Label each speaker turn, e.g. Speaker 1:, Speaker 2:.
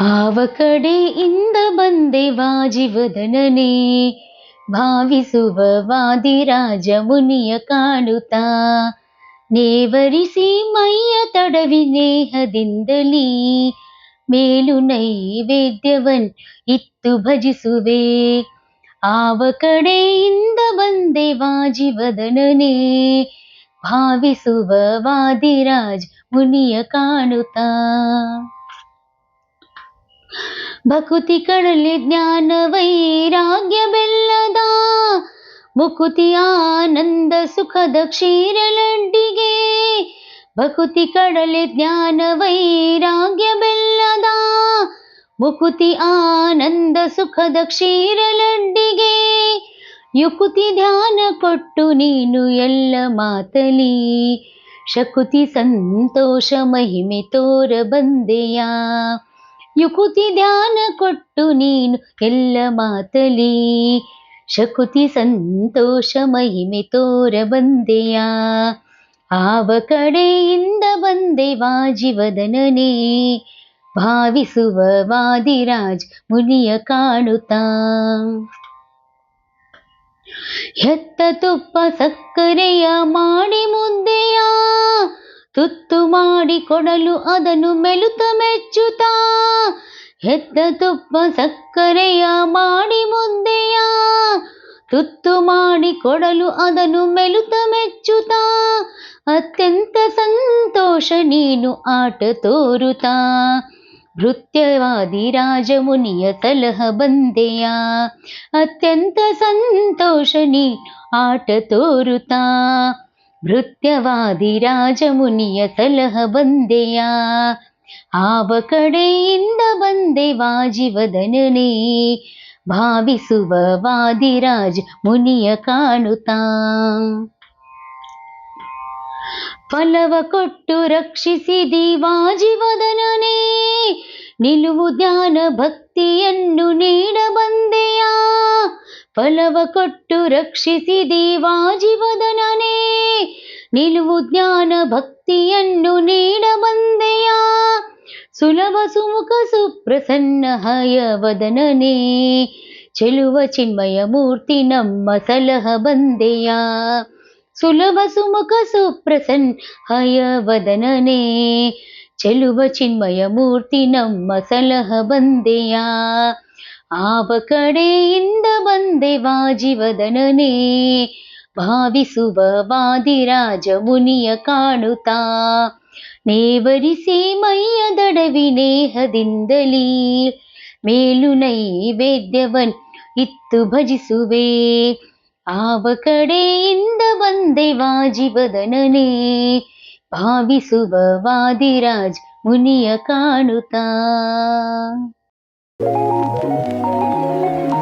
Speaker 1: ಆವ ಕಡೆಯಿಂದ ಬಂದೆ ವಾಜಿವದನನೇ ಭಾವಿಸುವ ವಾದಿರಾಜ ಮುನಿಯ ಕಾಣುತ್ತಾ. ನೇವರಿಸಿ ಮೈಯ ತಡವಿ ನೇಹದಿಂದಲೀ. ಮೇಲು ನೈವೇದ್ಯವನ್ ಇತ್ತು ಭಜಿಸುವೆ. ಆವ ಕಡೆಯಿಂದ ಬಂದೆ ವಾಜಿವದನನೇ ಭಾವಿಸುವ ವಾದಿರಾಜ್ ಮುನಿಯ ಕಾಣುತ್ತಾ. ಭಕುತಿ ಕಡಲೆ ಜ್ಞಾನ ವೈರಾಗ್ಯ ಬೆಲ್ಲದ ಮುಕುತಿ ಆನಂದ ಸುಖದ ಕ್ಷೀರ ಲಡ್ಡಿಗೆ ಭಕುತಿ ಕಡಲೆ ಜ್ಞಾನ ವೈರಾಗ್ಯ ಬೆಲ್ಲದ ಮುಕುತಿ ಆನಂದ ಸುಖದ ಕ್ಷೀರ ಲಡ್ಡಿಗೆ ಯುಕುತಿ ಧ್ಯಾನ ಕೊಟ್ಟು ನೀನು ಎಲ್ಲ ಮಾತಲಿ. ಶಕುತಿ ಸಂತೋಷ ಮಹಿಮೆ ತೋರ ಬಂದೆಯಾ. ಯುಕುತಿ ಧ್ಯಾನ ಕೊಟ್ಟು ನೀನು ಎಲ್ಲ ಮಾತಲಿ. ಶಕುತಿ ಸಂತೋಷ ಮಹಿಮೆ ತೋರ ಬಂದೆಯಾ. ಆವ ಕಡೆಯಿಂದ ಬಂದೆ ವಾಜಿವದನನೇ ಭಾವಿಸುವ ವಾದಿರಾಜ್ ಮುನಿಯ ಕಾಣುತ್ತಾ. ಹೆತ್ತ ತುಪ್ಪ ಸಕ್ಕರೆಯ ಮಾಡಿ ಮುದ್ದೆಯ ತುತ್ತು ಮಾಡಿ ಕೊಡಲು ಅದನ್ನು ಮೆಲುತ ಮೆಚ್ಚುತ್ತಾ, ಹೆತ್ತ ತುಪ್ಪ ಸಕ್ಕರೆಯ ಮಾಡಿ ಮುಂದೆಯ, ತುತ್ತು ಮಾಡಿ ಕೊಡಲು ಅದನ್ನು ಮೆಲುತ ಮೆಚ್ಚುತ್ತಾ, ಅತ್ಯಂತ ಸಂತೋಷ ನೀನು ಆಟ ತೋರುತ್ತಾ ನೃತ್ಯವಾದಿ ರಾಜಮುನಿಯ ಸಲಹ ಬಂದೆಯ, ಅತ್ಯಂತ ಸಂತೋಷ ನೀ ಆಟ ತೋರುತ್ತಾ ಭೃತ್ಯವಾದಿ ರಾಜಮುನಿಯ ಸಲಹ ಬಂದೆಯ ಆವ ಕಡೆಯಿಂದ ಬಂದೆ ವಾಜಿವದನನೇ ಭಾವಿಸುವ ವಾದಿರಾಜ್ ಮುನಿಯ ಕಾಣುತ್ತಾ ಫಲವ ಕೊಟ್ಟು ರಕ್ಷಿಸಿದಿ ವಾಜಿವದನನೇ ನಿಲುವು ಜ್ಞಾನ ಭಕ್ತಿಯನ್ನು ನೀಡ ಬಂದೆಯ ಫಲವ ಕೊಟ್ಟು ರಕ್ಷಿಸಿದಿ ವಾಜಿವದನನೇ ನಿಲುವು ಜ್ಞಾನ ಭಕ್ತಿಯನ್ನು ನೀಡ ಬಂದೆಯ ಸುಲಭ ಸುಮುಖ ಸುಪ್ರಸನ್ನ ಹಯವದನನೇ ಚೆಲುವ ಚಿನ್ಮಯ ಮೂರ್ತಿ ನಮ್ಮ ಸಲಹ ಬಂದೆಯ ಸುಲಭ ಸುಮುಖ ಸುಪ್ರಸನ್ನ ಹಯವದನನೇ ಚೆಲುವ ಚಿನ್ಮಯ ಮೂರ್ತಿ ನಮ್ಮ ಸಲಹ ಬಂದೆಯ ಆವ ಕಡೆಯಿಂದ ಬಂದೆ ವಾಜಿವದನನೇ. ಭಾವಿಸುವ ವಾದಿರಾಜ ಮುನಿಯ ಕಾಣುತ್ತಾ. ನೇವರಿಸಿ ಮೈಯ ದಡವಿ ನೇಹದಿಂದಲೀ. ಮೇಲು ನೈವೇದ್ಯವನ್ ಇತ್ತು ಭಜಿಸುವೆ. ಆವ ಕಡೆಯಿಂದ ಬಂದೆ ವಾಜಿವದನನೇ. ಭಾವಿಸುವ ವಾದಿರಾಜ್ ಮುನಿಯ ಕಾಣುತ್ತಾ. Música